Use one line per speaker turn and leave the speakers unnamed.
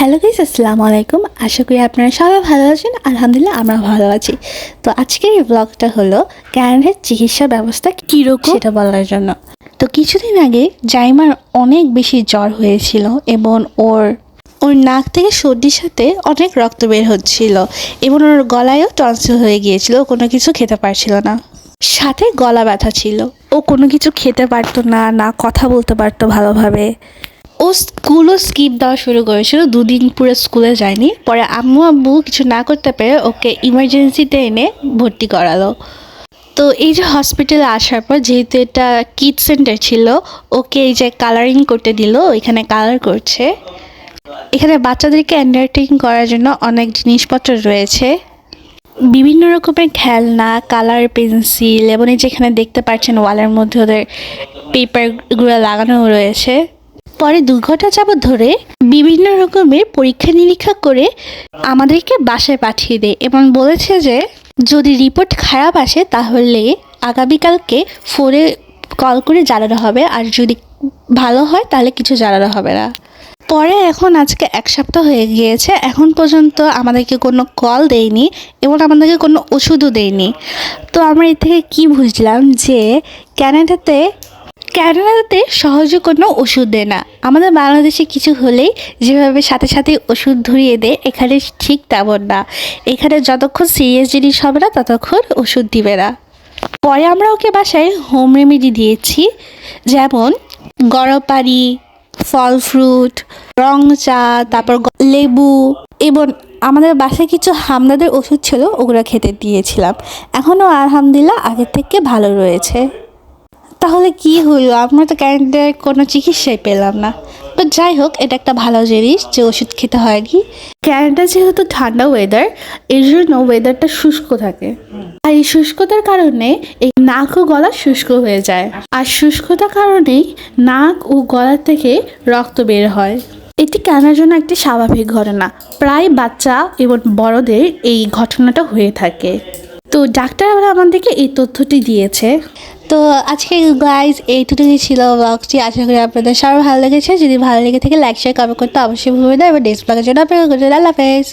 Hello guys আসসালামু আলাইকুম। আশা করি আপনারা সবাই ভালো আছেন। আলহামদুলিল্লাহ আমরা ভালো আছি। তো আজকের এই ব্লগটা হলো ক্যানাডার চিকিৎসা ব্যবস্থা কীরকম? সেটা বলার জন্য। তো কিছুদিন আগে জাইমার অনেক বেশি জ্বর হয়েছিল এবং ওর ওর নাক থেকে সর্দির সাথে অনেক রক্ত বের হচ্ছিল এবং ওর গলায়ও টনসিল হয়ে গিয়েছিল ও কোনো কিছু খেতে পারছিল না। সাথে গলা ব্যথা ছিল। ও কোনো কিছু খেতে পারতো না না কথা বলতে পারতো ভালোভাবে। ও স্কুলও স্কিপ দেওয়া শুরু করেছিল, দুদিন পুরো স্কুলে যায়নি। পরে আম্মু আব্বু কিছু না করতে পেরে ওকে ইমার্জেন্সিতে এনে ভর্তি করালো। তো এই যে হসপিটালে আসার পর যেহেতু এটা কিড সেন্টার ছিল, ওকে এই যে কালারিং করতে দিল এখানে কালার করছে। এখানে বাচ্চাদেরকে এন্টারটেইন করার জন্য অনেক জিনিসপত্র রয়েছে। বিভিন্ন রকমের খেলনা কালার পেন্সিল এবং এই যেখানে দেখতে পাচ্ছেন ওয়ালের মধ্যে ওদের পেপারগুলো লাগানো রয়েছে। পরে দু ঘণ্টা যাবৎ ধরে বিভিন্ন রকমের পরীক্ষা নিরীক্ষা করে আমাদেরকে বাসায় পাঠিয়ে দেয় এবং বলেছে যে, যদি রিপোর্ট খারাপ আসে তাহলে আগামীকালকে ফোনে কল করে জানানো হবে। আর যদি ভালো হয় তাহলে কিছু জানানো হবে না। পরে এখন আজকে এক সপ্তাহ হয়ে গিয়েছে। এখন পর্যন্ত আমাদেরকে কোনো কল দেয়নি এবং আমাদেরকে কোনো ওষুধও দেয়নি। তো আমরা এর থেকে কি বুঝলাম যে ক্যানাডাতে ক্যানাডাতে সহজে কোনো ওষুধ দেয় না। আমাদের বাংলাদেশে কিছু হলেই যেভাবে সাথে সাথে ওষুধ ধরিয়ে দেয়, এখানে ঠিক তেমন না। এখানে যতক্ষণ সিরিয়াস জিনিস হবে না, ততক্ষণ ওষুধ দিবে না। পরে আমরা ওকে বাসায় হোম রেমেডি দিয়েছি, যেমন গরম পানি, ফল ফ্রুট, রং চা, তারপর লেবু, এবং আমাদের বাসায় কিছু হামলাদের ওষুধ ছিল, ওগুলো খেতে দিয়েছিলাম। এখনও আলহামদুলিল্লাহ আগের থেকে ভালো রয়েছে। তাহলে কি হলো? আমরা তো ক্যারেন্টের কোনো চিকিৎসাই পেলাম না। তো যাই হোক, এটা একটা ভালো জিনিস যে ওষুধ খেতে হয় হয়নি ক্যানাডা যেহেতু ঠান্ডা ওয়েদার এর জন্য ওয়েদারটা শুষ্ক থাকে। আর এই শুষ্কতার কারণে এই নাক ও গলা শুষ্ক হয়ে যায়। আর শুষ্কতার কারণেই নাক ও গলা থেকে রক্ত বের হয়। এটি কেনার জন্য একটি স্বাভাবিক ঘটনা। প্রায় বাচ্চা এবং বড়দের এই ঘটনাটা হয়ে থাকে। তো ডাক্তার আমাদেরকে এই তথ্যটি দিয়েছে। তো আজকে গাইজ এইটুকুই ছিল ব্লগটি আশা করি আপনাদের সবার ভালো লেগেছে। যদি ভালো লেগে থাকে লাইক শেয়ার কমেন্ট করতে অবশ্যই ভুলবেন না। এবার নেক্সট ব্লগের জন্য আপনার আল্লাহ হাফেজ।